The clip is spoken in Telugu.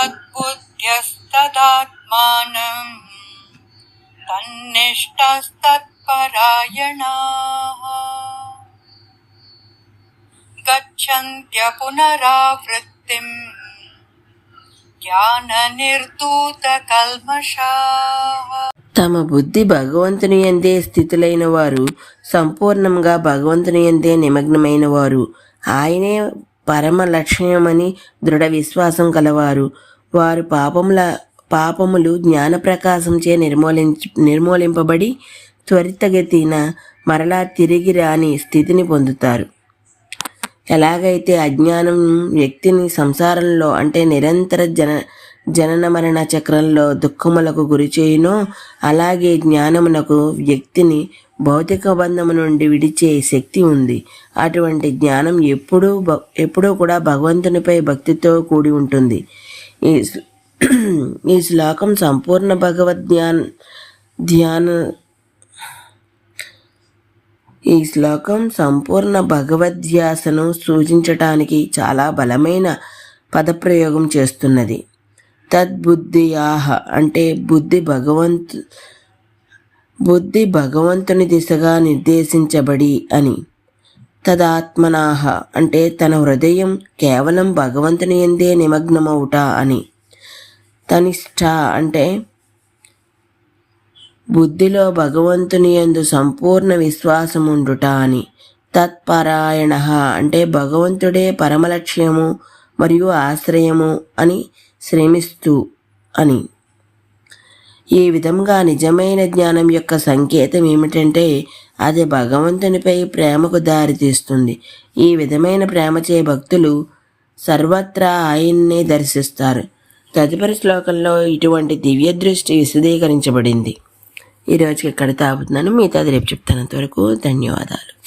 తద్బుద్ధ్యస్తాత్మానం తన్నిష్టస్తత్పరాయణా గచ్చంత్య పునరావృత్తి జ్ఞాన నిర్దూత కల్మషా తమ బుద్ధి భగవంతుని ఎందే స్థితులైన వారు సంపూర్ణంగా భగవంతుని ఎందే నిమగ్నమైన వారు ఆయనే పరమ లక్ష్యమని దృఢ విశ్వాసం కలవారు. వారు పాపముల పాపములు జ్ఞాన ప్రకాశంచే నిర్మూలించ నిర్మూలింపబడి త్వరితగతిన మరలా తిరిగి రాని స్థితిని పొందుతారు. ఎలాగైతే అజ్ఞానం వ్యక్తిని సంసారంలో అంటే నిరంతర జన జనన మరణ చక్రంలో దుఃఖములకు గురిచేయునో అలాగే జ్ఞానమునకు వ్యక్తిని భౌతిక బంధము నుండి విడిచే శక్తి ఉంది. అటువంటి జ్ఞానం ఎప్పుడూ భ- ఎప్పుడూ కూడా భగవంతునిపై భక్తితో కూడి ఉంటుంది. ఈ ఈ శ్లోకం సంపూర్ణ భగవద్ ధ్యాన ధ్యాన ఈ శ్లోకం సంపూర్ణ భగవద్ధ్యాసను సూచించటానికి చాలా బలమైన పదప్రయోగం చేస్తున్నది. తద్బుద్ధియాహ అంటే బుద్ధి భగవంతు బుద్ధి భగవంతుని దిశగా నిర్దేశించబడి అని. తదాత్మనాహ అంటే తన హృదయం కేవలం భగవంతుని ఎందే నిమగ్నమవుట అని. తనిష్ట అంటే బుద్ధిలో భగవంతుని యందు సంపూర్ణ విశ్వాసముండుట అని. తత్పరాయణ అంటే భగవంతుడే పరమలక్ష్యము మరియు ఆశ్రయము అని శ్రమిస్తూ అని. ఈ విధంగా నిజమైన జ్ఞానం యొక్క సంకేతం ఏమిటంటే అది భగవంతునిపై ప్రేమకు దారితీస్తుంది ఈ విధమైన ప్రేమచే భక్తులు సర్వత్రా ఆయన్నే దర్శిస్తారు. తదుపరి శ్లోకంలో ఇటువంటి దివ్య దృష్టి విశదీకరించబడింది. ఈ రోజుకి ఇక్కడ తాగుతున్నాను. మిగతాది రేపు చెప్తాను. అంతవరకు ధన్యవాదాలు.